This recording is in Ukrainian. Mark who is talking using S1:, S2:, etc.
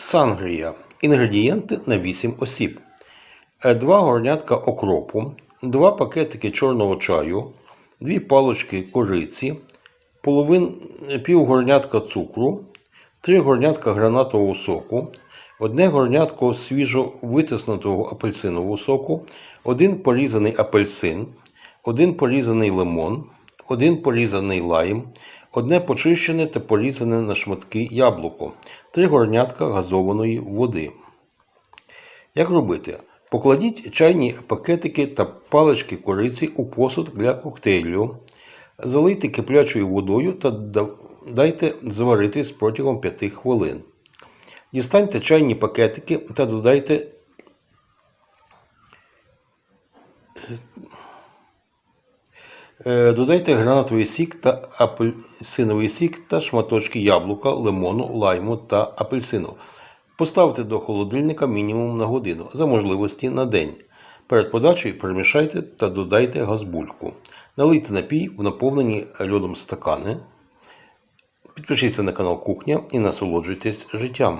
S1: Сангрія. Інгредієнти на 8 осіб. 2 горнятка окропу, 2 пакетики чорного чаю, 2 палочки кориці, половин, пів горнятка цукру, 3 горнятка гранатового соку, 1 горнятко свіжо витиснутого апельсинового соку, 1 порізаний апельсин, 1 порізаний лимон, 1 порізаний лайм, одне почищене та порізане на шматки яблуко, 3 горнятка газованої води. Як робити? Покладіть чайні пакетики та палички кориці у посуд для коктейлю. Залийте киплячою водою та дайте зваритись протягом 5 хвилин. Дістаньте чайні пакетики та додайте Додайте гранатовий сік та апельсиновий сік та шматочки яблука, лимону, лайму та апельсину. Поставте до холодильника мінімум на годину, за можливості на день. Перед подачею перемішайте та додайте газбульку. Налийте напій в наповнені льодом стакани. Підпишіться на канал Кухня і насолоджуйтесь життям.